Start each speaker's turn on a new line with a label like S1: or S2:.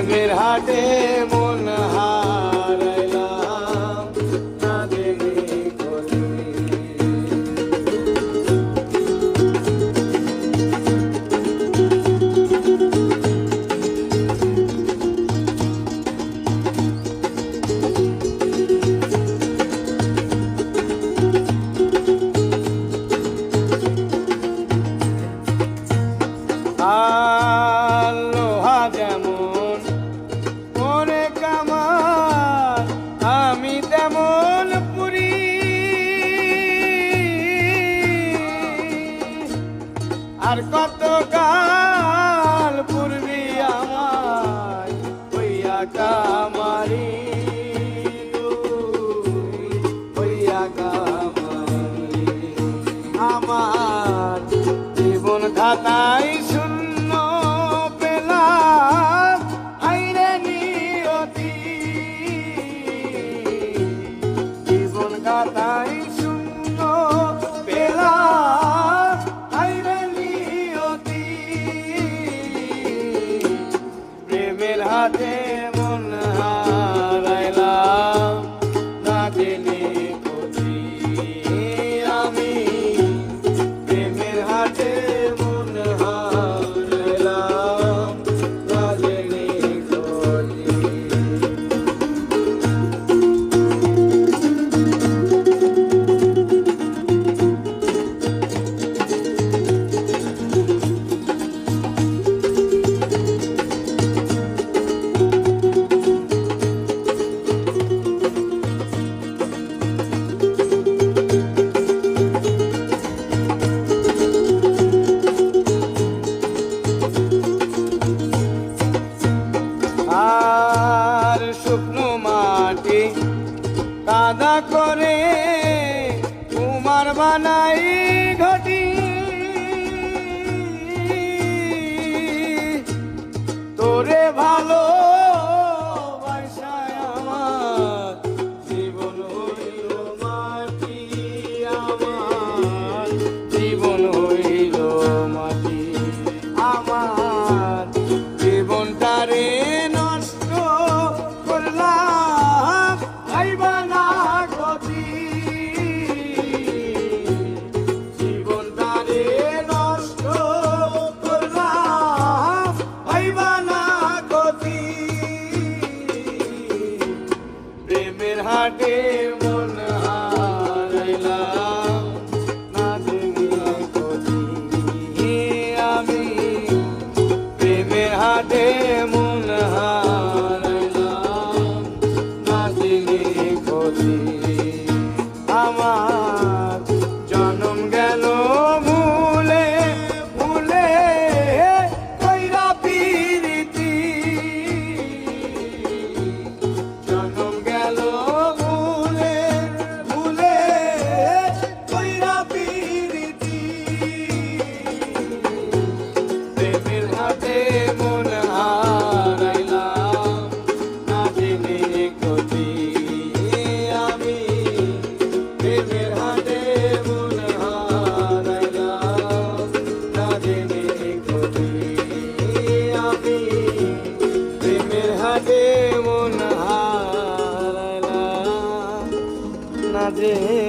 S1: প্রেমের হাটে মন হারাইলাম না জেনে করি। আমার জীবন খাতায় শূন্য পেলাম। আইরে নিয়তি। জীবন খাতায় শূন্য পেলাম। আইরে নিয়তি। প্রেমের হাতে কুমার বানাই ঘটি। তোরে ভালো রে